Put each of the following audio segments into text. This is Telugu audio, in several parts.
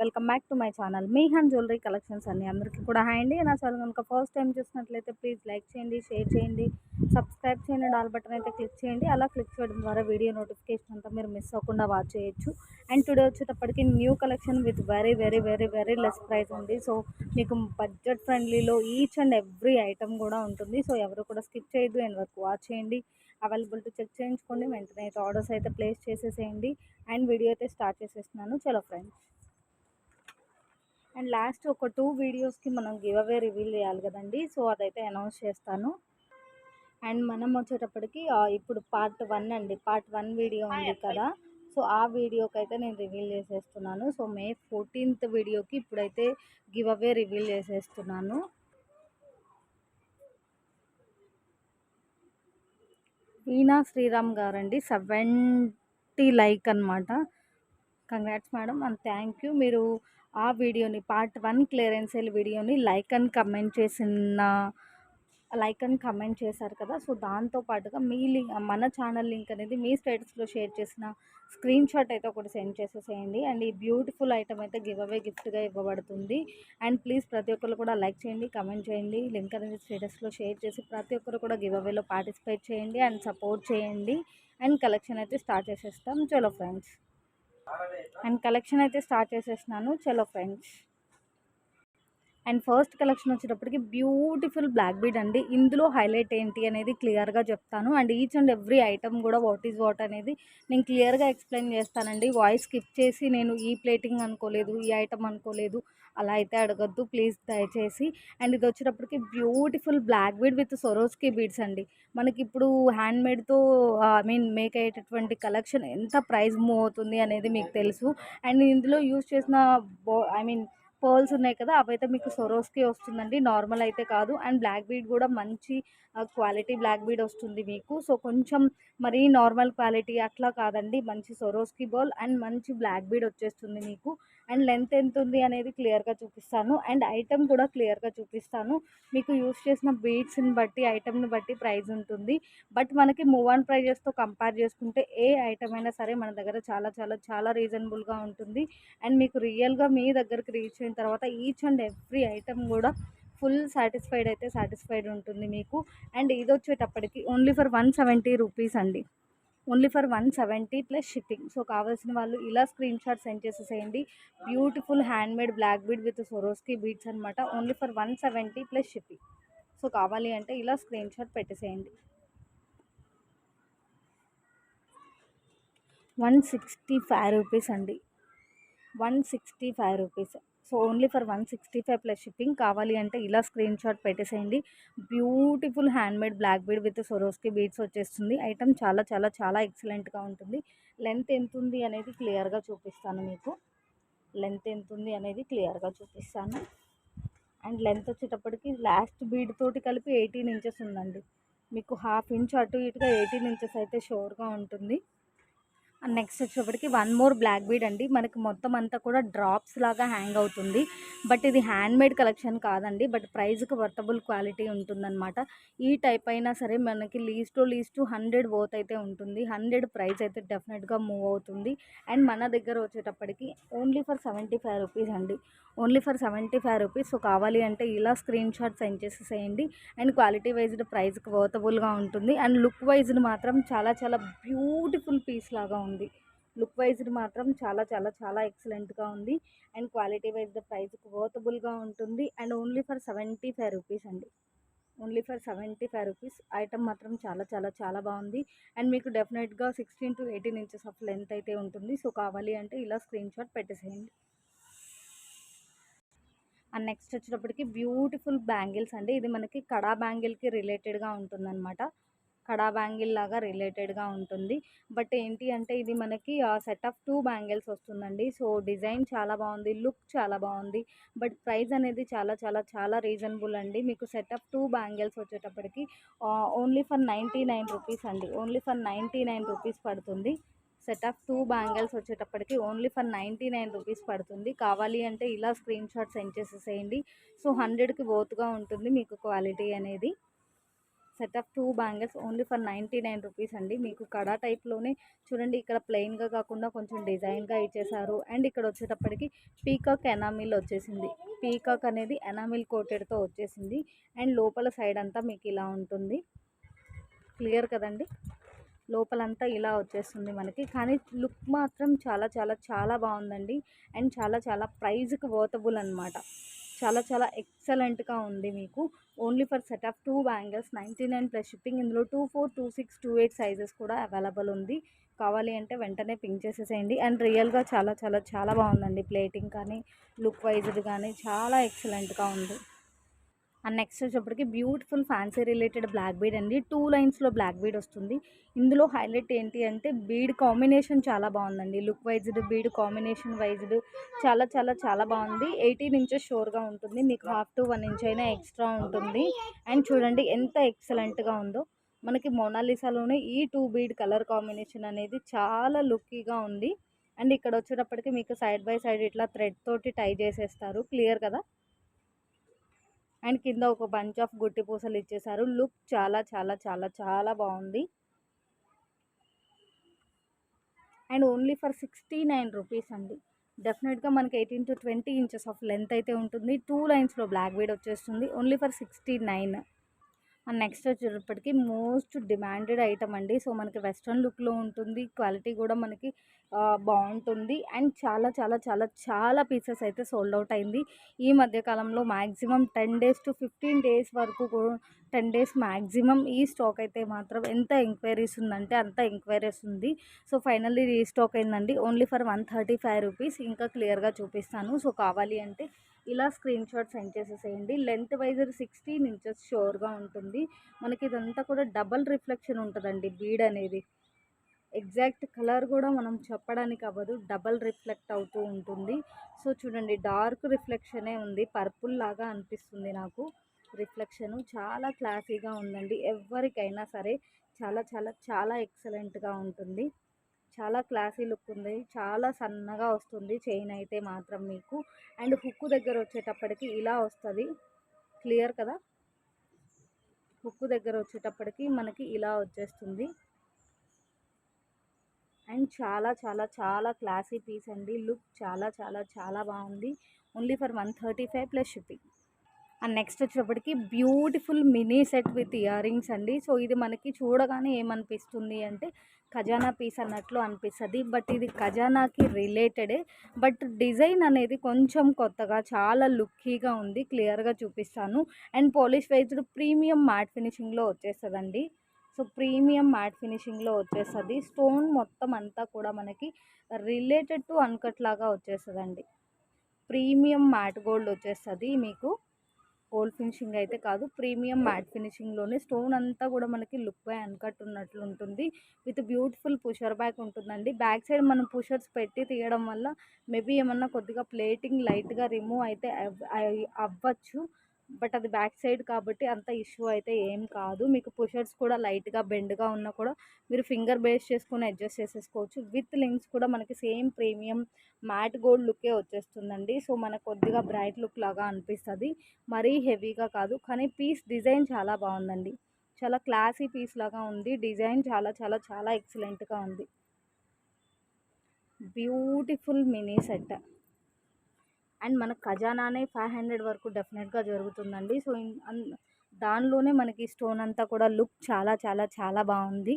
Welcome back to my channel. Me hand jewellery collections అన్ని అందరికీ కూడా హాయ్ అండి. నా ఛానల్ కనుక ఫస్ట్ టైం చూసినట్లయితే ప్లీజ్ లైక్ చేయండి షేర్ చేయండి సబ్స్క్రైబ్ చేయండి డాల్ బటన్ అయితే క్లిక్ చేయండి. అలా క్లిక్ చేయడం ద్వారా వీడియో నోటిఫికేషన్ అంతా మీరు మిస్ అవ్వకుండా వాచ్ చేయొచ్చు. అండ్ టుడే వచ్చేటప్పటికి new collection with very very very very less price ఉంది. సో మీకు బడ్జెట్ ఫ్రెండ్లీలో ఈచ్ అండ్ ఎవ్రీ ఐటమ్ కూడా ఉంటుంది. సో ఎవరు కూడా స్కిప్ చేయొద్దు. అండ్ వరకు వాచ్ చేయండి. అవైలబిలిటీ చెక్ చేయించుకోండి. వెంటనే అయితే ఆర్డర్స్ అయితే ప్లేస్ చేసేసేయండి. అండ్ వీడియో అయితే స్టార్ట్ చేసేస్తున్నాను. చలో ఫ్రెండ్స్. అండ్ లాస్ట్ ఒక టూ వీడియోస్కి మనం గివ్ అవే రివీల్ చేయాలి కదండి. సో అదైతే అనౌన్స్ చేస్తాను. అండ్ మనం వచ్చేటప్పటికి ఇప్పుడు పార్ట్ వన్ అండి. పార్ట్ వన్ వీడియో ఉంది కదా. సో ఆ వీడియోకి అయితే నేను రివీల్ చేసేస్తున్నాను. సో మే ఫోర్టీన్త్ వీడియోకి ఇప్పుడైతే గివ్ అవే రివీల్ చేసేస్తున్నాను. వీణా శ్రీరామ్ గారండి. సెవెంటీ లైక్ అనమాట congrats madam and thank you. మీరు ఆ వీడియోని పార్ట్ వన్ క్లియరెన్స్ సేల్ వీడియోని లైక్ అండ్ కమెంట్ చేసిన లైక్ అండ్ కమెంట్ చేశారు కదా. సో దాంతో పాటుగా మీ లింక్ మన ఛానల్ లింక్ అనేది మీ స్టేటస్లో షేర్ చేసిన స్క్రీన్ షాట్ అయితే ఒకటి సెండ్ చేసేసేయండి. అండ్ ఈ బ్యూటిఫుల్ ఐటమ్ అయితే గివ్ అవే గిఫ్ట్గా ఇవ్వబడుతుంది. అండ్ ప్లీజ్ ప్రతి ఒక్కరు కూడా లైక్ చేయండి కమెంట్ చేయండి. లింక్ అనేది స్టేటస్లో షేర్ చేసి ప్రతి ఒక్కరు కూడా గివ్ అవేలో పార్టిసిపేట్ చేయండి అండ్ సపోర్ట్ చేయండి. అండ్ కలెక్షన్ అయితే స్టార్ట్ చేసేస్తాం. చలో ఫ్రెండ్స్. అండ్ కలెక్షన్ అయితే స్టార్ట్ చేసేసినాను. చలో ఫ్రెండ్స్. అండ్ ఫస్ట్ కలెక్షన్ వచ్చేటప్పటికి బ్యూటిఫుల్ బ్లాక్ బీడ్ అండి. ఇందులో హైలైట్ ఏంటి అనేది క్లియర్గా చెప్తాను. And each and every item కూడా వాట్ ఈజ్ వాట్ అనేది నేను క్లియర్గా ఎక్స్ప్లెయిన్ చేస్తానండి. వాయిస్ స్కిప్ చేసి నేను ఈ ప్లేటింగ్ అనుకోలేదు ఈ ఐటమ్ అనుకోలేదు. అలా అయితే అడగద్దు. ప్లీజ్ దయచేసి. అండ్ ఇది వచ్చేటప్పటికి beautiful black bead with Swarovski beads అండి. మనకి ఇప్పుడు హ్యాండ్మేడ్తో ఐ మీన్ మేక్ అయ్యేటటువంటి కలెక్షన్ ఎంత ప్రైస్ మూవ్ అవుతుంది అనేది మీకు తెలుసు. అండ్ ఇందులో యూజ్ చేసిన బో ఐ మీన్ పర్ల్స్ ఉన్నాయి కదా అవైతే మీకు సొరోస్కి వస్తుందండి. నార్మల్ అయితే కాదు. అండ్ బ్లాక్ బీడ్ కూడా మంచి క్వాలిటీ బ్లాక్ బీడ్ వస్తుంది మీకు. సో కొంచెం మరీ నార్మల్ క్వాలిటీ అట్లా కాదండి. మంచి సొరోస్కి బాల్ అండ్ మంచి బ్లాక్ బీడ్ వచ్చేస్తుంది మీకు. అండ్ లెంత్ ఎంత ఉంది అనేది క్లియర్గా చూపిస్తాను. అండ్ ఐటమ్ కూడా క్లియర్గా చూపిస్తాను. మీకు యూస్ చేసిన బీడ్స్ని బట్టి ఐటమ్ని బట్టి ప్రైస్ ఉంటుంది. బట్ మనకి మూవ్ ఆన్ ప్రైజెస్తో కంపేర్ చేసుకుంటే ఏ ఐటమ్ అయినా సరే మన దగ్గర చాలా చాలా చాలా రీజనబుల్గా ఉంటుంది. అండ్ మీకు రియల్గా మీ దగ్గరికి రీచ్ అయిన తర్వాత ఈచ్ అండ్ ఎవ్రీ ఐటమ్ కూడా ఫుల్ సాటిస్ఫైడ్ అయితే సాటిస్ఫైడ్ ఉంటుంది మీకు. అండ్ ఇది వచ్చేటప్పటికి only for one seventy rupees అండి. Only for one seventy plus shipping. So కావాల్సిన వాళ్ళు ఇలా స్క్రీన్ షాట్ సెండ్ చేసేసేయండి. Beautiful handmade black bead with Swarovski beads అనమాట only for one seventy plus shipping. So కావాలి అంటే ఇలా స్క్రీన్ షాట్ పెట్టేసేయండి. వన్ సిక్స్టీ ఫైవ్ రూపీస్ అండి. One sixty five rupees. So only for one sixty five plus shipping కావాలి అంటే ఇలా స్క్రీన్ షాట్ పెట్టేసేయండి. Beautiful handmade black bead with Swarovski beads వచ్చేస్తుంది. ఐటమ్ చాలా చాలా చాలా ఎక్సలెంట్గా ఉంటుంది. లెంత్ ఎంత ఉంది అనేది క్లియర్గా చూపిస్తాను మీకు. లెంత్ ఎంత ఉంది అనేది క్లియర్గా చూపిస్తాను. అండ్ లెంత్ వచ్చేటప్పటికి లాస్ట్ బీడ్ తోటి కలిపి ఎయిటీన్ ఇంచెస్ ఉందండి. మీకు హాఫ్ ఇంచ్ అటు ఇటుగా ఎయిటీన్ ఇంచెస్ అయితే షోర్గా ఉంటుంది. అండ్ నెక్స్ట్ వచ్చేప్పటికి వన్ మోర్ బ్లాక్ బీడ్ అండి. మనకి మొత్తం అంతా కూడా డ్రాప్స్ లాగా హ్యాంగ్ అవుతుంది. బట్ ఇది హ్యాండ్మేడ్ కలెక్షన్ కాదండి. బట్ ప్రైజ్కి వర్తబుల్ క్వాలిటీ ఉంటుందన్నమాట. ఈ టైప్ అయినా సరే మనకి least to least hundred worth అయితే ఉంటుంది. హండ్రెడ్ ప్రైస్ అయితే డెఫినెట్గా మూవ్ అవుతుంది. అండ్ మన దగ్గర వచ్చేటప్పటికి only for seventy five rupees అండి. Only for seventy five rupees. So కావాలి అంటే ఇలా స్క్రీన్ షాట్ సెండ్ చేసేసేయండి అండ్ క్వాలిటీ వైజ్డ్ ప్రైస్కి వర్తబుల్గా ఉంటుంది. అండ్ లుక్ వైజ్డ్ మాత్రం చాలా చాలా బ్యూటిఫుల్ పీస్ లాగా ఉంది లుక్ వైజ్డ్ మాత్రం చాలా చాలా చాలా ఎక్సలెంట్గా ఉంది. And quality wise the price వర్తబుల్గా ఉంటుంది. And only for seventy five rupees అండి. Only for seventy five rupees item మాత్రం చాలా చాలా చాలా బాగుంది. అండ్ మీకు డెఫినెట్గా sixteen to eighteen inches of length అయితే ఉంటుంది. సో కావాలి అంటే ఇలా స్క్రీన్ షాట్ పెట్టేసేయండి. అండ్ నెక్స్ట్ వచ్చేటప్పటికి బ్యూటిఫుల్ బ్యాంగిల్స్ అండి. ఇది మనకి కడా బ్యాంగిల్కి రిలేటెడ్గా ఉంటుందన్నమాట. కడా బ్యాంగిల్ లాగా రిలేటెడ్గా ఉంటుంది. బట్ ఏంటి అంటే ఇది మనకి సెట్ ఆఫ్ టూ బ్యాంగిల్స్ వస్తుందండి. సో డిజైన్ చాలా బాగుంది లుక్ చాలా బాగుంది. బట్ ప్రైస్ అనేది చాలా చాలా చాలా రీజనబుల్ అండి. మీకు సెట్ ఆఫ్ టూ బ్యాంగిల్స్ వచ్చేటప్పటికి only for ninety nine rupees అండి. Only for ninety nine rupees పడుతుంది. సెట్ ఆఫ్ టూ బ్యాంగిల్స్ వచ్చేటప్పటికి only for ninety nine rupees పడుతుంది. కావాలి అంటే ఇలా స్క్రీన్ షాట్ సెండ్ చేసేసేయండి. సో హండ్రెడ్కి బోత్గా ఉంటుంది మీకు క్వాలిటీ అనేది. Set of two bangles only for ninety nine rupees అండి. మీకు కడా టైప్లోనే చూడండి ఇక్కడ ప్లెయిన్గా కాకుండా కొంచెం డిజైన్గా ఇచ్చేసారు. అండ్ ఇక్కడ వచ్చేటప్పటికి పీకాక్ ఎనామిల్ వచ్చేసింది. పీకాక్ అనేది ఎనామిల్ కోటెడ్తో వచ్చేసింది. అండ్ లోపల సైడ్ అంతా మీకు ఇలా ఉంటుంది. క్లియర్ కదండి? లోపలంతా ఇలా వచ్చేస్తుంది మనకి. కానీ లుక్ మాత్రం చాలా చాలా చాలా బాగుందండి. అండ్ చాలా చాలా ప్రైజ్కి వర్తబుల్ అనమాట చాలా చాలా ఎక్సలెంట్గా ఉంది మీకు. Only for set of two bangles ninety nine plus shipping. ఇందులో two four two six two eight sizes కూడా అవైలబుల్ ఉంది. కావాలి అంటే వెంటనే పింక్ చేసేసేయండి. అండ్ రియల్గా చాలా చాలా చాలా బాగుందండి ప్లేటింగ్ కానీ లుక్ వైజ్డ్ కానీ చాలా ఎక్సలెంట్గా ఉంది. అండ్ నెక్స్ట్ వచ్చేప్పటికి beautiful fancy related black bead అండి. టూ లైన్స్లో బ్లాక్ బీడ్ వస్తుంది. ఇందులో హైలైట్ ఏంటి అంటే బీడ్ కాంబినేషన్ చాలా బాగుందండి. Look wised bead combination wised చాలా చాలా చాలా బాగుంది. ఎయిటీన్ ఇంచెస్ షోర్గా ఉంటుంది. మీకు హాఫ్ టు వన్ ఇంచ్ అయినా ఎక్స్ట్రా ఉంటుంది. అండ్ చూడండి ఎంత ఎక్సలెంట్గా ఉందో. మనకి మోనాలిసాలోనే ఈ టూ బీడ్ కలర్ కాంబినేషన్ అనేది చాలా లుక్కీగా ఉంది. అండ్ ఇక్కడ వచ్చేటప్పటికి మీకు సైడ్ బై సైడ్ ఇట్లా థ్రెడ్ తోటి టై చేసేస్తారు. క్లియర్ కదా? అండ్ కింద ఒక బంచ్ ఆఫ్ గుట్టి పూసలు ఇచ్చేసారు. లుక్ చాలా చాలా చాలా చాలా బాగుంది. And only for sixty nine rupees అండి. డెఫినెట్గా మనకి eighteen to twenty inches of length అయితే ఉంటుంది. టూ లైన్స్లో బ్లాక్ బీడ్ వచ్చేస్తుంది. Only for sixty nine. And next వచ్చేటప్పటికి మోస్ట్ డిమాండెడ్ ఐటమ్ అండి. సో మనకి వెస్ట్రన్ లుక్లో ఉంటుంది. క్వాలిటీ కూడా మనకి బాగుంటుంది అండ్ చాలా చాలా చాలా చాలా పీసెస్ అయితే సోల్డ్ అవుట్ అయింది. ఈ మధ్యకాలంలో maximum ten days to fifteen days వరకు టెన్ డేస్ మ్యాక్సిమం ఈ స్టాక్ అయితే మాత్రం ఎంత ఎంక్వైరీస్ ఉందంటే అంత ఎంక్వైరీస్ ఉంది. సో ఫైనల్లీ రీస్టాక్ అయిందండి. Only for one thirty five rupees. ఇంకా క్లియర్గా చూపిస్తాను. సో కావాలి అంటే ఇలా స్క్రీన్ షాట్ సెండ్ చేసేసేయండి. లెంత్ వైజ్ సిక్స్టీన్ ఇంచెస్ షోర్గా ఉంటుంది. మనకి ఇదంతా కూడా డబల్ రిఫ్లెక్షన్ ఉంటుందండి. బీడ్ అనేది. ఎగ్జాక్ట్ కలర్ కూడా మనం చెప్పడానికి అవ్వదు. డబల్ రిఫ్లెక్ట్ అవుతూ ఉంటుంది. సో చూడండి డార్క్ రిఫ్లెక్షనే ఉంది. పర్పుల్ లాగా అనిపిస్తుంది నాకు. రిఫ్లెక్షను చాలా క్లాసీగా ఉందండి. ఎవరికైనా సరే చాలా చాలా చాలా ఎక్సలెంట్గా ఉంటుంది. చాలా క్లాసీ లుక్ ఉంది. చాలా సన్నగా వస్తుంది చైన్ అయితే మాత్రం మీకు. అండ్ హుక్కు దగ్గర వచ్చేటప్పటికి ఇలా వస్తుంది. క్లియర్ కదా? హుక్కు దగ్గర వచ్చేటప్పటికి మనకి ఇలా వచ్చేస్తుంది. అండ్ చాలా చాలా చాలా క్లాసీ పీస్ అండి. లుక్ చాలా చాలా చాలా బాగుంది. Only for one thirty five plus shipping. And next వచ్చేటప్పటికి beautiful mini set with earrings అండి. సో ఇది మనకి చూడగానే ఏమనిపిస్తుంది అంటే ఖజానా పీస్ అన్నట్లు అనిపిస్తుంది. బట్ ఇది ఖజానాకి రిలేటెడే. బట్ డిజైన్ అనేది కొంచెం కొత్తగా చాలా లుక్కీగా ఉంది. క్లియర్గా చూపిస్తాను. And polish wised premium matte ఫినిషింగ్లో వచ్చేస్తుందండి. సో ప్రీమియం మ్యాట్ ఫినిషింగ్లో వచ్చేస్తుంది. స్టోన్ మొత్తం అంతా కూడా మనకి రిలేటెడ్ టు అన్కట్ లాగా వచ్చేస్తుందండి. ప్రీమియం మ్యాట్ గోల్డ్ వచ్చేస్తుంది మీకు. గోల్డ్ ఫినిషింగ్ అయితే కాదు ప్రీమియం మ్యాట్ ఫినిషింగ్లోనే స్టోన్ అంతా కూడా మనకి లుక్ బై అన్కట్ ఉన్నట్లు ఉంటుంది. విత్ బ్యూటిఫుల్ పుషర్ బ్యాక్ ఉంటుందండి. బ్యాక్ సైడ్ మనం పుషర్స్ పెట్టి తీయడం వల్ల మేబీ ఏమన్నా కొద్దిగా ప్లేటింగ్ లైట్గా రిమూవ్ అయితే అవ్వచ్చు. బట్ అది బ్యాక్ సైడ్ కాబట్టి అంత ఇష్యూ అయితే ఏం కాదు. మీకు పుషర్స్ కూడా లైట్గా బెండ్గా ఉన్నా కూడా మీరు ఫింగర్ బేస్ చేసుకుని అడ్జస్ట్ చేసేసుకోవచ్చు. విత్ లింక్స్ కూడా మనకి సేమ్ ప్రీమియం మ్యాట్ గోల్డ్ లుకే వచ్చేస్తుందండి. సో మనకు కొద్దిగా బ్రైట్ లుక్ లాగా అనిపిస్తుంది. మరీ హెవీగా కాదు. కానీ పీస్ డిజైన్ చాలా బాగుందండి. చాలా క్లాసీ పీస్ లాగా ఉంది. డిజైన్ చాలా చాలా చాలా ఎక్సలెంట్గా ఉంది. Beautiful mini set. అండ్ మన ఖజానానే ఫైవ్ హండ్రెడ్ వరకు డెఫినెట్గా జరుగుతుందండి. సో దానిలోనే మనకి స్టోన్ అంతా కూడా లుక్ చాలా చాలా చాలా బాగుంది.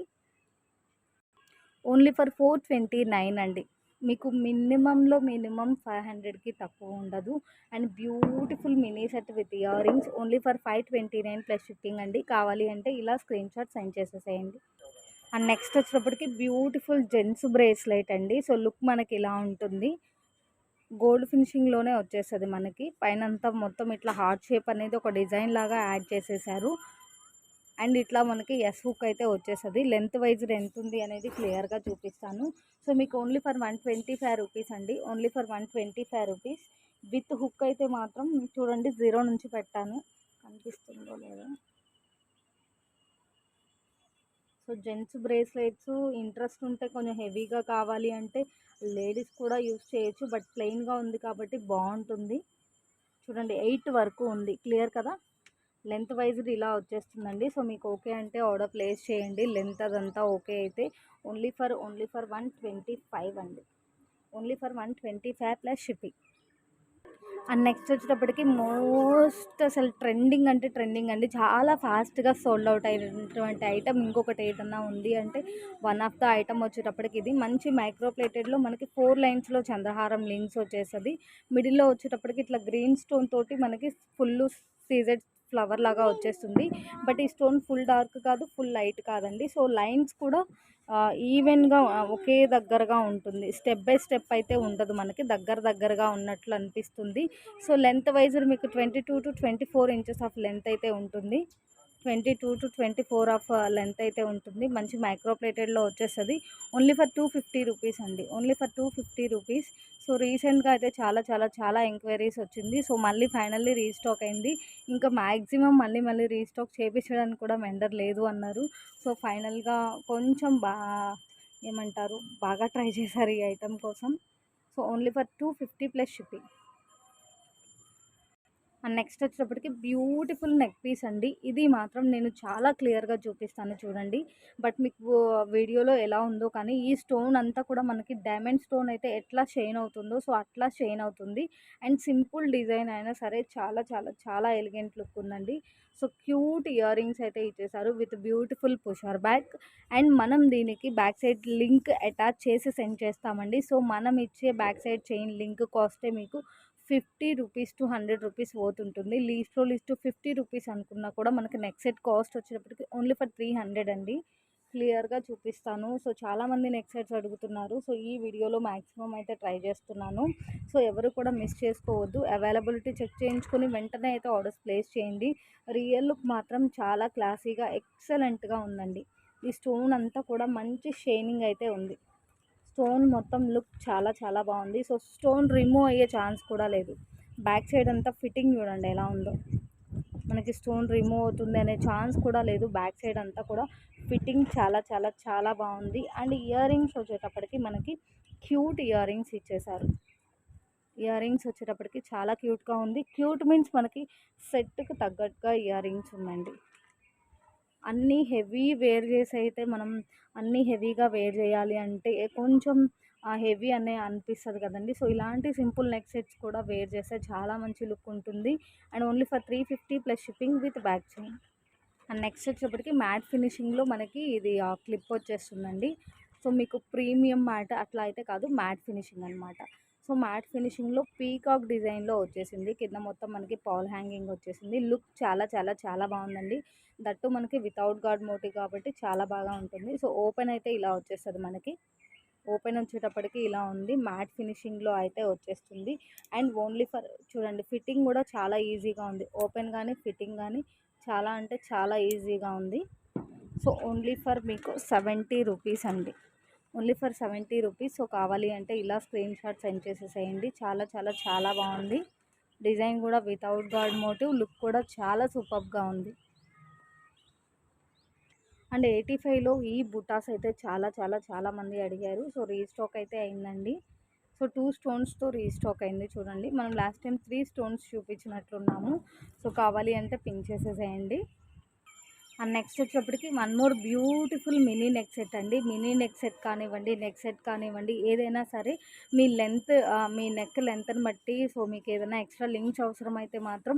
Only for four twenty nine అండి. మీకు మినిమంలో మినిమం ఫైవ్ హండ్రెడ్కి తక్కువ ఉండదు. And beautiful mini set with ear rings only for five twenty nine plus shipping అండి. కావాలి అంటే ఇలా స్క్రీన్ షాట్ సెండ్ చేసేసేయండి. అండ్ నెక్స్ట్ వచ్చేటప్పటికి బ్యూటిఫుల్ జెంట్స్ బ్రేస్లెట్ అండి. సో లుక్ మనకి ఇలా ఉంటుంది. గోల్డ్ ఫినిషింగ్లోనే వచ్చేస్తుంది మనకి. పైన అంతా మొత్తం ఇట్లా హార్ట్ షేప్ అనేది ఒక డిజైన్ లాగా యాడ్ చేసేసారు. అండ్ ఇట్లా మనకి ఎస్ హుక్ అయితే వచ్చేస్తుంది. లెంత్ వైజ్ ఎంత ఉంది అనేది క్లియర్గా చూపిస్తాను. సో మీకు only for one twenty five rupees అండి. Only for one twenty five rupees. With hook అయితే మాత్రం చూడండి జీరో నుంచి పెట్టాను. కనిపిస్తుందో లేదో. సో జెంట్స్ బ్రేస్లెట్స్ ఇంట్రెస్ట్ ఉంటే కొంచెం హెవీగా కావాలి అంటే లేడీస్ కూడా యూస్ చేయొచ్చు. బట్ ప్లెయిన్గా ఉంది కాబట్టి బాగుంటుంది. చూడండి ఎయిట్ వరకు ఉంది. క్లియర్ కదా? లెంత్ వైజ్ ఇలా వచ్చేస్తుందండి. సో మీకు ఓకే అంటే ఆర్డర్ ప్లేస్ చేయండి. లెంత్ అదంతా ఓకే అయితే only for only for one twenty five అండి. Only for one twenty five plus shipping. And next వచ్చేటప్పటికి మోస్ట్ అసలు ట్రెండింగ్ అంటే ట్రెండింగ్ అండి. చాలా ఫాస్ట్గా సోల్డ్ అవుట్ అయినటువంటి ఐటమ్ ఇంకొకటి ఏదన్నా ఉంది అంటే వన్ ఆఫ్ ద ఐటమ్ వచ్చేటప్పటికి ఇది. మంచి మైక్రో ప్లేటెడ్లో మనకి ఫోర్ లైన్స్లో చంద్రహారం లింక్స్ వచ్చేస్తుంది. మిడిల్లో వచ్చేటప్పటికి ఇట్లా గ్రీన్ స్టోన్ తోటి మనకి ఫుల్ సీజెడ్ ఫ్లవర్ లాగా వచ్చేస్తుంది. బట్ ఈ స్టోన్ ఫుల్ డార్క్ కాదు ఫుల్ లైట్ కాదండి. సో లైన్స్ కూడా ఈవెన్గా ఒకే దగ్గరగా ఉంటుంది. స్టెప్ బై స్టెప్ అయితే ఉండదు మనకి. దగ్గర దగ్గరగా ఉన్నట్లు అనిపిస్తుంది. సో లెంత్ వైజ్ మీకు twenty two to twenty four inches of length అయితే ఉంటుంది. Twenty two to twenty four of length అయితే ఉంటుంది. మంచి మైక్రో ప్లేటెడ్లో వచ్చేస్తుంది. Only for two fifty rupees అండి. Only for two fifty rupees. So రీసెంట్గా అయితే చాలా చాలా చాలా ఎంక్వైరీస్ వచ్చింది. సో మళ్ళీ ఫైనల్లీ రీస్టాక్ అయింది. ఇంకా మ్యాక్సిమం మళ్ళీ మళ్ళీ రీస్టాక్ చేయించడానికి కూడా వెండర్ లేదు అన్నారు. సో ఫైనల్గా కొంచెం బా ఏమంటారు బాగా ట్రై చేశారు ఈ ఐటెం కోసం. So only for two fifty plus shipping. And next వచ్చేటప్పటికి బ్యూటిఫుల్ నెక్ పీస్ అండి. ఇది మాత్రం నేను చాలా క్లియర్గా చూపిస్తాను చూడండి. బట్ మీకు వీడియోలో ఎలా ఉందో కానీ ఈ స్టోన్ అంతా కూడా మనకి డైమండ్ స్టోన్ అయితే ఎట్లా షైన్ అవుతుందో సో అట్లా షైన్ అవుతుంది. అండ్ సింపుల్ డిజైన్ అయినా సరే చాలా చాలా చాలా ఎలిగెంట్ లుక్ ఉందండి. సో క్యూట్ ఇయర్ రింగ్స్ అయితే ఇచ్చేసారు with beautiful pusher back and మనం దీనికి బ్యాక్ సైడ్ లింక్ అటాచ్ చేసి సెండ్ చేస్తామండి. సో మనం ఇచ్చే బ్యాక్ సైడ్ చైన్ లింక్ కాస్టే మీకు fifty rupees to hundred rupees పోతుంటుంది. Least role is two fifty rupees అనుకున్నా కూడా మనకి నెక్స్ట్ సెట్ కాస్ట్ వచ్చేటప్పటికి ఓన్లీ ఫర్ త్రీ హండ్రెడ్ అండి. క్లియర్గా చూపిస్తాను. సో చాలామంది నెక్స్ట్ సెట్స్ అడుగుతున్నారు. సో ఈ వీడియోలో మ్యాక్సిమం అయితే ట్రై చేస్తున్నాను. సో ఎవరు కూడా మిస్ చేసుకోవద్దు. అవైలబిలిటీ చెక్ చేయించుకొని వెంటనే అయితే ఆర్డర్స్ ప్లేస్ చేయండి. రియల్ లుక్ మాత్రం చాలా క్లాసీగా ఎక్సలెంట్గా ఉందండి. ఈ స్టోన్ అంతా కూడా మంచి షైనింగ్ అయితే ఉంది. స్టోన్ మొత్తం లుక్ చాలా చాలా బాగుంది. సో స్టోన్ రిమూవ్ అయ్యే ఛాన్స్ కూడా లేదు. బ్యాక్ సైడ్ అంతా ఫిట్టింగ్ చూడండి ఎలా ఉందో. మనకి స్టోన్ రిమూవ్ అవుతుంది అనే ఛాన్స్ కూడా లేదు. బ్యాక్ సైడ్ అంతా కూడా ఫిట్టింగ్ చాలా చాలా చాలా బాగుంది. అండ్ ఇయర్ రింగ్స్ వచ్చేటప్పటికి మనకి క్యూట్ ఇయర్ రింగ్స్ ఇచ్చేశారు. ఇయర్ రింగ్స్ వచ్చేటప్పటికి చాలా క్యూట్గా ఉంది. క్యూట్ మీన్స్ మనకి సెట్కి తగ్గట్టుగా ఇయర్ రింగ్స్ ఉందండి. అన్నీ హెవీ వేర్ చేసి అయితే మనం అన్నీ హెవీగా వేర్ చేయాలి అంటే కొంచెం హెవీ అనే అనిపిస్తుంది కదండి. సో ఇలాంటి సింపుల్ నెక్ సెట్స్ కూడా వేర్ చేస్తే చాలా మంచి లుక్ ఉంటుంది. And only for three fifty plus shipping with back chain and next వచ్చేటప్పటికి మ్యాట్ ఫినిషింగ్లో మనకి ఇది క్లిప్ వచ్చేస్తుందండి. సో మీకు ప్రీమియం మ్యాట్ అట్లా అయితే కాదు మ్యాట్ ఫినిషింగ్ అనమాట సో మ్యాట్ ఫినిషింగ్లో పీకాక్ డిజైన్లో వచ్చేసింది. కింద మొత్తం మనకి పాల్ హ్యాంగింగ్ వచ్చేసింది. లుక్ చాలా చాలా చాలా బాగుందండి. దట్టు మనకి వితౌట్ గాడ్ మోటివ్ కాబట్టి చాలా బాగా ఉంటుంది. సో ఓపెన్ అయితే ఇలా వచ్చేస్తుంది మనకి. ఓపెన్ వచ్చేటప్పటికి ఇలా ఉంది. మ్యాట్ ఫినిషింగ్లో అయితే వచ్చేస్తుంది. అండ్ ఓన్లీ ఫర్ చూడండి ఫిట్టింగ్ కూడా చాలా ఈజీగా ఉంది. ఓపెన్ కానీ ఫిట్టింగ్ కానీ చాలా అంటే చాలా ఈజీగా ఉంది. సో ఓన్లీ ఫర్ మీకు సెవెంటీ రూపీస్ అండి. Only for seventy rupees. So కావాలి అంటే ఇలా స్క్రీన్ షాట్ సెండ్ చేసేసేయండి. చాలా చాలా చాలా బాగుంది. డిజైన్ కూడా వితౌట్ గార్డ్ మోటివ్. లుక్ కూడా చాలా సూపర్గా ఉంది. అండ్ ఎయిటీ ఫైవ్లో ఈ బుటాస్ అయితే చాలా చాలా చాలా మంది అడిగారు. సో రీస్టాక్ అయితే అయిందండి. సో టూ స్టోన్స్తో రీస్టాక్ అయింది చూడండి. మనం లాస్ట్ టైం త్రీ స్టోన్స్ చూపించినట్లున్నాము. సో కావాలి అంటే పింక్ చేసేసేయండి. అండ్ నెక్స్ట్ వచ్చేటప్పటికి one more beautiful mini neck set అండి. మినీ నెక్ సెట్ కానివ్వండి నెక్ సెట్ కానివ్వండి ఏదైనా సరే మీ లెంత్ మీ నెక్ లెంత్ని బట్టి సో మీకు ఏదైనా ఎక్స్ట్రా లింక్స్ అవసరం అయితే మాత్రం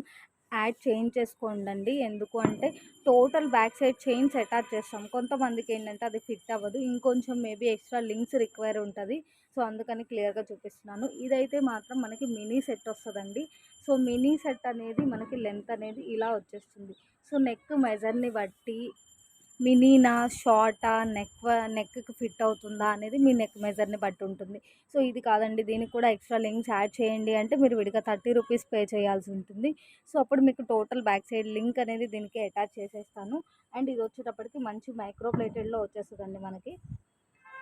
యాడ్ చేంజ్ చేసుకోండి ఎందుకు అంటే total back side chains attach చేస్తాం. కొంతమందికి ఏంటంటే అది ఫిట్ అవ్వదు. ఇంకొంచెం మేబీ ఎక్స్ట్రా లింక్స్ రిక్వైర్ ఉంటుంది. సో అందుకని క్లియర్గా చూపిస్తున్నాను. ఇదైతే మాత్రం మనకి మినీ సెట్ వస్తుందండి. సో మినీ సెట్ అనేది మనకి లెంత్ అనేది ఇలా వచ్చేస్తుంది. సో నెక్ మెజర్ని బట్టి మినీనా షార్టా నెక్ నెక్కి ఫిట్ అవుతుందా అనేది మీ నెక్ మెజర్ని బట్టి ఉంటుంది. సో ఇది కాదండి దీనికి కూడా ఎక్స్ట్రా లింక్స్ యాడ్ చేయండి అంటే మీరు విడిగా థర్టీ రూపీస్ పే చేయాల్సి ఉంటుంది. సో అప్పుడు మీకు టోటల్ బ్యాక్ సైడ్ లింక్ అనేది దీనికి అటాచ్ చేసేస్తాను. అండ్ ఇది వచ్చేటప్పటికి మంచి మైక్రో ప్లేటెడ్లో వచ్చేస్తుందండి మనకి.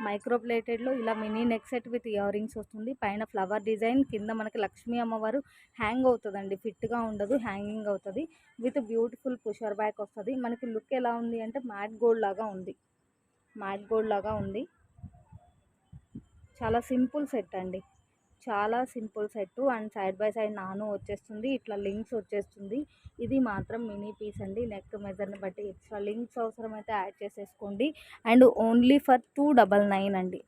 మైక్రో ప్లేటెడ్లో ఇలా mini neck set with ear rings వస్తుంది. పైన ఫ్లవర్ డిజైన్ కింద మనకి లక్ష్మీ అమ్మవారు హ్యాంగ్ అవుతుందండి. ఫిట్గా ఉండదు హ్యాంగింగ్ అవుతుంది. విత్ బ్యూటిఫుల్ పుషర్ బ్యాక్ వస్తుంది. మనకి లుక్ ఎలా ఉంది అంటే మ్యాట్ గోల్డ్ లాగా ఉంది. మ్యాట్ గోల్డ్ లాగా ఉంది. చాలా సింపుల్ సెట్ అండి. చాలా simple set and side by side నాను వచ్చేస్తుంది. ఇట్లా లింక్స్ వచ్చేస్తుంది. ఇది మాత్రం మినీ పీస్ అండి. నెక్ మెజర్ని బట్టి ఎక్స్ట్రా లింక్స్ అవసరమైతే యాడ్ చేసేసుకోండి. And only for two double nine అండి.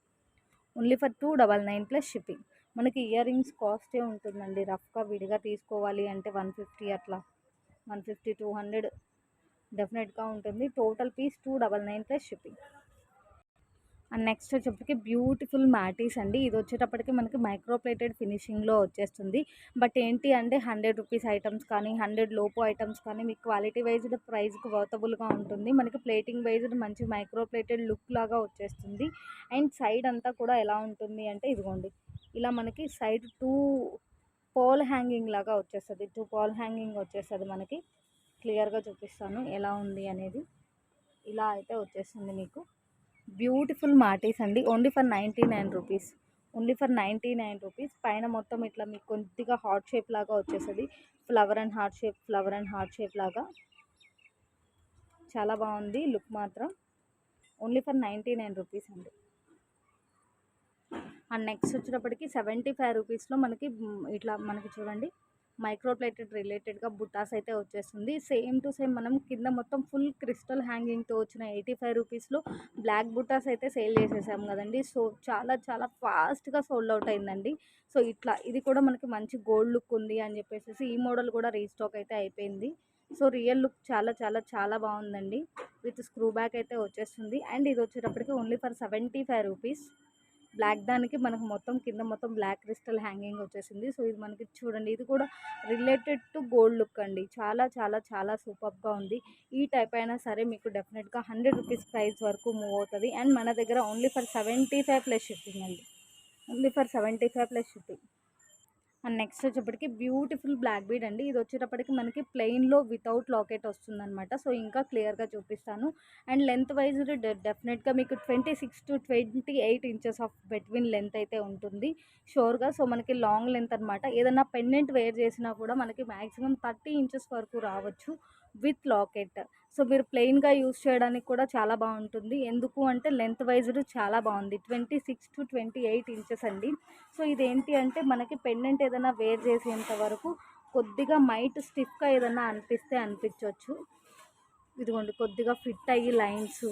Only for two double nine plus shipping. మనకి ఇయర్ రింగ్స్ కాస్టే ఉంటుందండి. రఫ్గా విడిగా తీసుకోవాలి అంటే వన్ ఫిఫ్టీ అట్లా. వన్ ఫిఫ్టీ టూ హండ్రెడ్ డెఫినెట్గా ఉంటుంది. Total piece two double nine plus shipping. And next వచ్చేప్పటికి బ్యూటిఫుల్ మ్యాటీస్ అండి. ఇది వచ్చేటప్పటికి మనకి మైక్రోప్లేటెడ్ ఫినిషింగ్లో వచ్చేస్తుంది. బట్ ఏంటి అంటే హండ్రెడ్ రూపీస్ ఐటమ్స్ కానీ హండ్రెడ్ లోపు ఐటమ్స్ కానీ మీకు క్వాలిటీ వైజ్డ్ ప్రైస్కి వర్తబుల్గా ఉంటుంది. మనకి ప్లేటింగ్ వైజ్డ్ మంచి మైక్రోప్లేటెడ్ లుక్ లాగా వచ్చేస్తుంది. అండ్ సైడ్ అంతా కూడా ఎలా ఉంటుంది అంటే ఇదిగోండి. ఇలా మనకి సైడ్ టూ పోల్ హ్యాంగింగ్ లాగా వచ్చేస్తుంది. టూ పోల్ హ్యాంగింగ్ వచ్చేస్తుంది మనకి. క్లియర్గా చూపిస్తాను ఎలా ఉంది అనేది. ఇలా అయితే వచ్చేస్తుంది మీకు. బ్యూటిఫుల్ మాటీస్ అండి. Only for ninety nine rupees. Only for ninety nine rupees. పైన మొత్తం ఇట్లా మీకు కొద్దిగా హార్ట్ షేప్ లాగా వచ్చేస్తుంది. Flower and heart shape flower and heart shape లాగా. చాలా బాగుంది లుక్ మాత్రం. Only for ninety nine rupees అండి. అండ్ నెక్స్ట్ వచ్చేటప్పటికి సెవెంటీ ఫైవ్ రూపీస్లో మనకి ఇట్లా మనకి చూడండి. మైక్రోప్లేటెడ్ రిలేటెడ్గా బుట్టాస్ అయితే వచ్చేస్తుంది. సేమ్ టు సేమ్ మనం కింద మొత్తం ఫుల్ క్రిస్టల్ హ్యాంగింగ్తో వచ్చిన ఎయిటీ ఫైవ్ రూపీస్లో బ్లాక్ బుట్టాస్ అయితే సేల్ చేసేసాం కదండి. సో చాలా చాలా ఫాస్ట్గా సోల్డ్ అవుట్ అయిందండి. సో ఇట్లా ఇది కూడా మనకి మంచి గోల్డ్ లుక్ ఉంది అని చెప్పేసి ఈ మోడల్ కూడా రీస్టాక్ అయితే అయిపోయింది. సో రియల్ లుక్ చాలా చాలా చాలా బాగుందండి. విత్ స్క్రూ బ్యాక్ అయితే వచ్చేస్తుంది. అండ్ ఇది వచ్చేటప్పటికి only for seventy five rupees. Black దానికి మనకు మొత్తం కింద మొత్తం బ్లాక్ క్రిస్టల్ హ్యాంగింగ్ వచ్చేసింది. సో ఇది మనకి చూడండి ఇది కూడా రిలేటెడ్ టు గోల్డ్ లుక్ అండి. చాలా చాలా చాలా సూపర్గా ఉంది. ఈ టైప్ అయినా సరే మీకు డెఫినెట్గా హండ్రెడ్ రూపీస్ ప్రైస్ వరకు మూవ్ అవుతుంది. అండ్ మన దగ్గర only for seventy five plus shipping అండి. Only for seventy five plus shipping and next వచ్చేప్పటికి బ్యూటిఫుల్ బ్లాక్ బీడ్ అండి. ఇది వచ్చేటప్పటికి మనకి ప్లెయిన్లో వితౌట్ లాకెట్ వస్తుందన్నమాట. సో ఇంకా క్లియర్గా చూపిస్తాను. అండ్ లెంత్ వైజ్ డెఫినెట్గా మీకు twenty six to twenty eight inches of between length అయితే ఉంటుంది. షోర్గా సో మనకి లాంగ్ లెంత్ అనమాట ఏదన్నా పెండెంట్ వేర్ చేసినా కూడా మనకి మ్యాక్సిమం థర్టీ ఇంచెస్ వరకు రావచ్చు. With locket. సో మీరు ప్లెయిన్గా యూస్ చేయడానికి కూడా చాలా బాగుంటుంది. ఎందుకు అంటే లెంత్ వైజ్డ్ చాలా బాగుంది. Twenty six to twenty eight inches అండి. సో ఇదేంటి అంటే మనకి పెండెంట్ ఏదైనా వేర్ చేసేంత వరకు కొద్దిగా మైట్ స్టిఫ్గా ఏదైనా అనిపిస్తే అనిపించవచ్చు ఇదిగోండి కొద్దిగా ఫిట్ అయ్యి లైన్స్.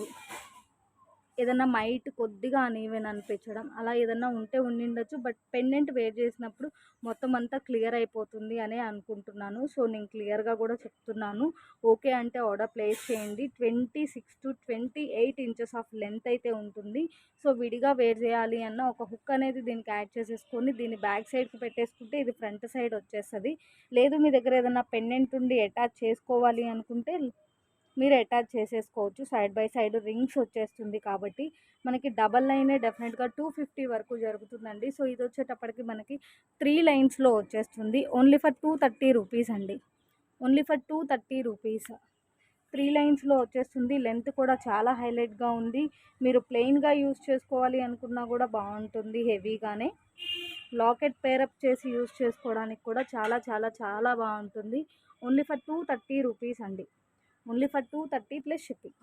ఏదన్నా మైట్ కొద్దిగా అనీవెన్ అనిపించడం అలా ఏదన్నా ఉంటే ఉండిండొచ్చు. బట్ పెండెంట్ వేర్ చేసినప్పుడు మొత్తం అంతా క్లియర్ అయిపోతుంది అని అనుకుంటున్నాను. సో నేను క్లియర్గా కూడా చెప్తున్నాను. ఓకే అంటే ఆర్డర్ ప్లేస్ చేయండి. Twenty six to twenty eight inches of length అయితే ఉంటుంది. సో విడిగా వేర్ చేయాలి అన్న ఒక హుక్ అనేది దీనికి యాడ్ చేసేసుకొని దీన్ని బ్యాక్ సైడ్కి పెట్టేసుకుంటే ఇది ఫ్రంట్ సైడ్ వచ్చేస్తుంది. లేదు మీ దగ్గర ఏదైనా పెండెంట్ ఉండి అటాచ్ చేసుకోవాలి అనుకుంటే మీరు అటాచ్ చేసేసుకోవచ్చు. సైడ్ బై సైడ్ రింగ్స్ వచ్చేస్తుంది కాబట్టి మనకి డబల్ లైనే డెఫినెట్గా టూ ఫిఫ్టీ వరకు జరుగుతుందండి. సో ఇది వచ్చేటప్పటికి మనకి త్రీ లైన్స్లో వచ్చేస్తుంది. Only for two thirty rupees అండి. Only for two thirty rupees three లైన్స్లో వచ్చేస్తుంది. లెంత్ కూడా చాలా హైలైట్గా ఉంది. మీరు ప్లెయిన్గా యూస్ చేసుకోవాలి అనుకున్నా కూడా బాగుంటుంది హెవీగానే లాకెట్ పేరప్ చేసి యూస్ చేసుకోవడానికి కూడా చాలా చాలా చాలా బాగుంటుంది. Only for two thirty rupees అండి. Only for two thirty plus shipping.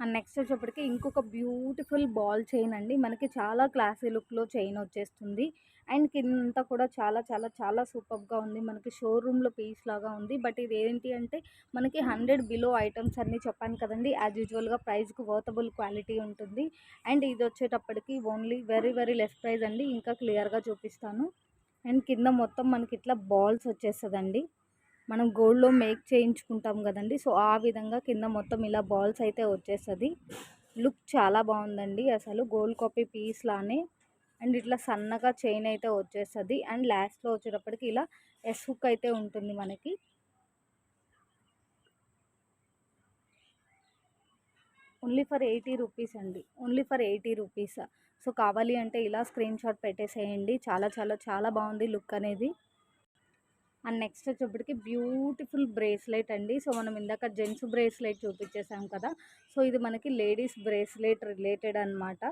And next వచ్చేప్పటికి ఇంకొక బ్యూటిఫుల్ బాల్ చైన్ అండి. మనకి చాలా క్లాసీ లుక్లో చైన్ వచ్చేస్తుంది. అండ్ కిందంతా కూడా చాలా చాలా చాలా సూపర్గా ఉంది. మనకి షోరూంలో పీస్ లాగా ఉంది. బట్ ఇది ఏంటి అంటే మనకి హండ్రెడ్ బిలో ఐటమ్స్ అన్నీ చెప్పాను కదండి. యాజ్ యూజువల్గా ప్రైస్కి వర్తబుల్ క్వాలిటీ ఉంటుంది. అండ్ ఇది వచ్చేటప్పటికి only very very less price అండి. ఇంకా క్లియర్గా చూపిస్తాను. అండ్ కింద మొత్తం మనకి ఇట్లా బాల్స్ వచ్చేస్తుందండి. మనం గోల్డ్లో మేక్ చేయించుకుంటాం కదండి. సో ఆ విధంగా కింద మొత్తం ఇలా బాల్స్ అయితే వచ్చేస్తుంది. లుక్ చాలా బాగుందండి అసలు. గోల్డ్ కాపీ పీస్ లానే. అండ్ ఇట్లా సన్నగా చైన్ అయితే వచ్చేస్తుంది. అండ్ లాస్ట్లో వచ్చేటప్పటికి ఇలా ఎస్ హుక్ అయితే ఉంటుంది మనకి. ఓన్లీ ఫర్ ఎయిటీ రూపీస్ అండి. Only for eighty rupees. So కావాలి అంటే ఇలా స్క్రీన్ షాట్ పెట్టేసేయండి. చాలా చాలా చాలా బాగుంది లుక్ అనేది. అండ్ నెక్స్ట్ వచ్చేప్పటికి బ్యూటిఫుల్ బ్రేస్లెట్ అండి. సో మనం ఇందాక జెంట్స్ బ్రేస్లెట్ చూపించేసాం కదా. సో ఇది మనకి లేడీస్ బ్రేస్లెట్ రిలేటెడ్ అనమాట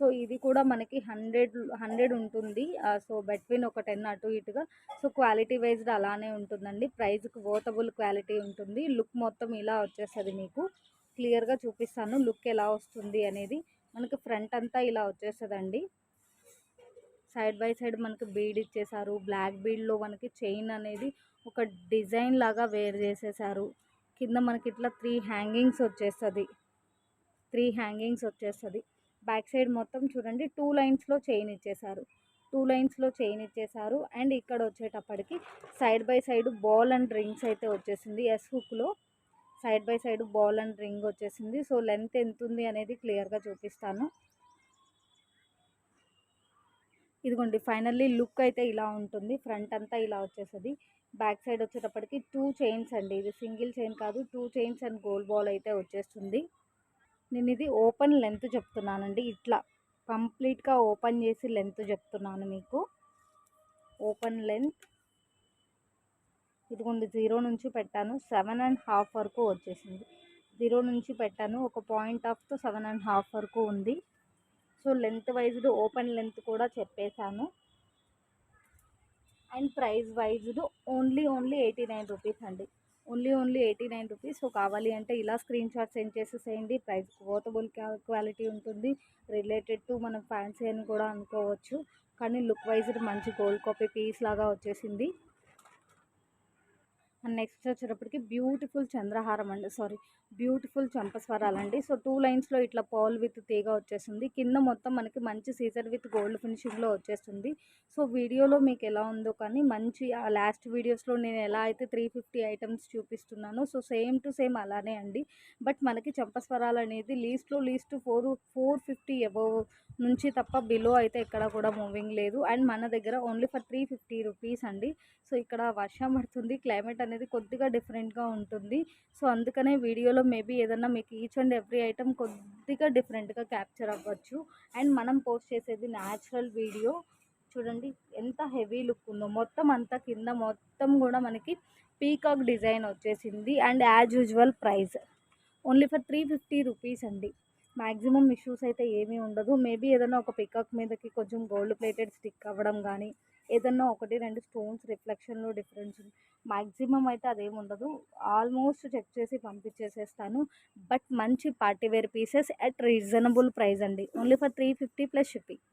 సో ఇది కూడా మనకి హండ్రెడ్ హండ్రెడ్ ఉంటుంది. సో బెట్వీన్ ఒక టెన్ అటు ఇటుగా. సో క్వాలిటీ వైజ్డ్ అలానే ఉంటుందండి. ప్రైజ్కి వోటబుల్ క్వాలిటీ ఉంటుంది. లుక్ మొత్తం ఇలా వచ్చేస్తుంది మీకు. క్లియర్గా చూపిస్తాను. లుక్ ఎలా వస్తుంది అనేది. మనకి ఫ్రంట్ అంతా ఇలా వచ్చేస్తుందండి. సైడ్ బై సైడ్ మనకి బీడ్ ఇచ్చేసారు. బ్లాక్ బీడ్లో మనకి చైన్ అనేది ఒక డిజైన్ లాగా వేర్ చేసేసారు. కింద మనకి ఇట్లా త్రీ హ్యాంగింగ్స్ వచ్చేస్తుంది. త్రీ హ్యాంగింగ్స్ వచ్చేస్తుంది. బ్యాక్ సైడ్ మొత్తం చూడండి టూ లైన్స్లో చైన్ ఇచ్చేసారు. టూ లైన్స్లో చైన్ ఇచ్చేసారు. అండ్ ఇక్కడ వచ్చేటప్పటికి side by side ball and rings అయితే వచ్చేసింది. S హుక్లో side by side ball and ring వచ్చేసింది. సో లెంత్ ఎంత ఉంది అనేది క్లియర్గా చూపిస్తాను. ఇదిగోండి ఫైనల్లీ లుక్ అయితే ఇలా ఉంటుంది. ఫ్రంట్ అంతా ఇలా వచ్చేస్తుంది. బ్యాక్ సైడ్ వచ్చేటప్పటికి టూ చైన్స్ అండి. ఇది సింగిల్ చైన్ కాదు two chains and gold ball అయితే వచ్చేస్తుంది. నేను ఇది ఓపెన్ లెంత్ చెప్తున్నానండి. ఇట్లా కంప్లీట్గా ఓపెన్ చేసి లెంత్ చెప్తున్నాను మీకు. ఓపెన్ లెంత్ ఇదిగోండి జీరో నుంచి పెట్టాను. సెవెన్ అండ్ హాఫ్ వరకు వచ్చేసింది. జీరో నుంచి పెట్టాను. ఒక పాయింట్ ఆఫ్తో సెవెన్ అండ్ హాఫ్ వరకు ఉంది. So length wise open length కూడా చెప్పేశాను. And price wise only only eighty nine rupees అండి. Only only eighty nine rupees. So కావాలి అంటే ఇలా స్క్రీన్ షాట్ సెండ్ చేసేసేయండి ప్రైస్ పోర్టబుల్ క్వాలిటీ ఉంటుంది. రిలేటెడ్ టు మనం ఫ్యాన్సీ అని కూడా అనుకోవచ్చు. కానీ లుక్ వైజ్ మంచి గోల్డ్ కాపీ పీస్ లాగా వచ్చేసింది. అండ్ నెక్స్ట్ వచ్చేటప్పటికి బ్యూటిఫుల్ చంద్రహారం అండి. సారీ బ్యూటిఫుల్ చంపస్వరాలండి. సో టూ లైన్స్లో ఇట్లా పాల్ విత్ తీగ వచ్చేస్తుంది. కింద మొత్తం మనకి మంచి సీజర్ విత్ గోల్డ్ ఫినిషింగ్లో వచ్చేస్తుంది. సో వీడియోలో మీకు ఎలా ఉందో కానీ మంచి లాస్ట్ వీడియోస్లో నేను ఎలా అయితే త్రీ ఫిఫ్టీ ఐటమ్స్ చూపిస్తున్నానో సో సేమ్ టు సేమ్ అలానే అండి. బట్ మనకి చంపస్వరాలు అనేది లీస్ట్లో least four four fifty above నుంచి తప్ప బిలో అయితే ఎక్కడ కూడా మూవింగ్ లేదు. అండ్ మన దగ్గర only for three fifty rupees అండి. సో ఇక్కడ వర్షం పడుతుంది క్లైమేట్ అనేది కొద్దిగా డిఫరెంట్గా ఉంటుంది. సో అందుకనే వీడియోలో మేబీ ఏదన్నా మీకు ఈచ్ అండ్ ఎవ్రీ ఐటమ్ కొద్దిగా డిఫరెంట్గా క్యాప్చర్ అవ్వచ్చు. అండ్ మనం పోస్ట్ చేసేది న్యాచురల్ వీడియో. చూడండి ఎంత హెవీ లుక్ ఉందో. మొత్తం అంతా కింద మొత్తం కూడా మనకి పీకాక్ డిజైన్ వచ్చేసింది. And as usual price. Only for three fifty rupees అండి. మ్యాక్సిమం ఇష్యూస్ అయితే ఏమీ ఉండదు. మేబీ ఏదైనా ఒక పికాక్ మీదకి కొంచెం గోల్డ్ ప్లేటెడ్ స్టిక్ అవ్వడం కానీ ఏదన్నా ఒకటి రెండు స్టోన్స్ రిఫ్లెక్షన్లో డిఫరెన్స్ మ్యాక్సిమం అయితే అదేం ఉండదు. ఆల్మోస్ట్ చెక్ చేసి పంపించేసేస్తాను. బట్ మంచి party wear pieces at reasonable price అండి. Only for three fifty plus shipping.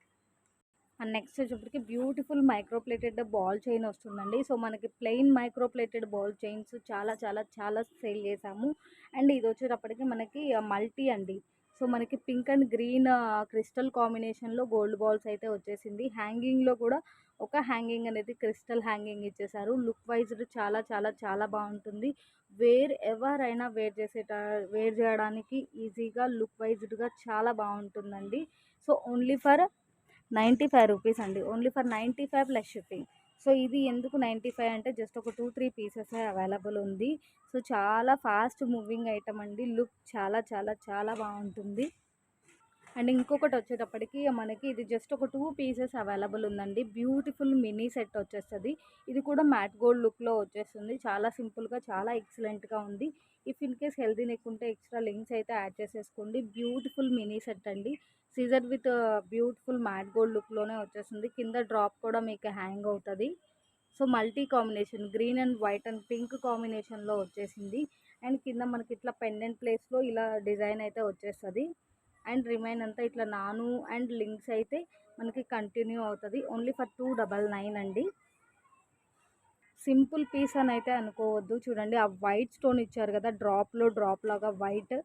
And next వచ్చేప్పటికి beautiful micro plated ball chain వస్తుందండి. సో మనకి plain micro plated ball chains చాలా చాలా చాలా సేల్ చేసాము. అండ్ ఇది వచ్చేటప్పటికి మనకి మల్టీ అండి. సో మనకి పింక్ అండ్ గ్రీన్ క్రిస్టల్ కాంబినేషన్లో గోల్డ్ బాల్స్ అయితే వచ్చేసింది. హ్యాంగింగ్లో కూడా ఒక హ్యాంగింగ్ అనేది క్రిస్టల్ హ్యాంగింగ్ ఇచ్చేసారు. లుక్ వైజ్ చాలా చాలా చాలా బాగుంటుంది. వేర్ ఎవరైనా వేర్ చేసేట వేర్ చేయడానికి ఈజీగా లుక్ వైజ్డ్గా చాలా బాగుంటుందండి. So only for ninety five rupees అండి. Only for ninety five plus shipping. So ఇది ఎందుకు నైంటీ ఫైవ్ అంటే జస్ట్ ఒక టూ త్రీ పీసెస్ అవైలబుల్ ఉంది. సో చాలా ఫాస్ట్ మూవింగ్ ఐటమ్ అండి. లుక్ చాలా చాలా చాలా బాగుంటుంది. అండ్ ఇంకొకటి వచ్చేటప్పటికి మనకి ఇది జస్ట్ ఒక టూ పీసెస్ అవైలబుల్ ఉందండి. బ్యూటిఫుల్ మినీ సెట్ వచ్చేస్తుంది. ఇది కూడా మ్యాట్ గోల్డ్ లుక్లో వచ్చేస్తుంది. చాలా సింపుల్గా చాలా ఎక్సలెంట్గా ఉంది. If in case healthy neck ఉంటే ఎక్స్ట్రా లింక్స్ అయితే యాడ్ చేసేసుకోండి. బ్యూటిఫుల్ మినీ సెట్ అండి. సీజర్ విత్ బ్యూటిఫుల్ మ్యాట్ గోల్డ్ లుక్లోనే వచ్చేస్తుంది. కింద డ్రాప్ కూడా మీకు హ్యాంగ్ అవుతుంది. So multi combination green and white and pink కాంబినేషన్లో వచ్చేసింది. అండ్ కింద మనకి ఇట్లా పెండెంట్ ప్లేస్లో ఇలా డిజైన్ అయితే వచ్చేస్తుంది. అండ్ రిమైన్ అంతా ఇట్లా నాను అండ్ లింక్స్ అయితే మనకి కంటిన్యూ అవుతుంది. Only for two double nine అండి. సింపుల్ పీస్ అని అయితే అనుకోవద్దు. చూడండి ఆ వైట్ స్టోన్ ఇచ్చారు కదా డ్రాప్లో డ్రాప్ లాగా వైట్.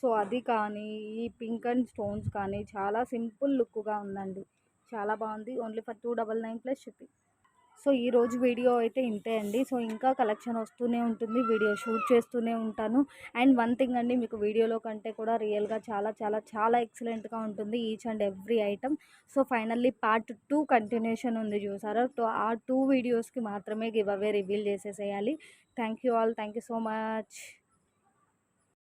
సో అది కానీ ఈ పింక్ అండ్ స్టోన్స్ కానీ చాలా సింపుల్ లుక్గా ఉందండి. చాలా బాగుంది. Only for two double nine plus shipping. So ఈరోజు వీడియో అయితే ఇంతే అండి. సో ఇంకా కలెక్షన్ వస్తూనే ఉంటుంది. వీడియో షూట్ చేస్తూనే ఉంటాను. అండ్ వన్ థింగ్ అండి మీకు వీడియోలో కంటే కూడా రియల్గా చాలా చాలా చాలా ఎక్సలెంట్గా ఉంటుంది each and every item. So finally part two continuation ఉంది చూసారా? ఆ టూ వీడియోస్కి మాత్రమే give away reveal చేసేసేయాలి. Thank you all. Thank you so much.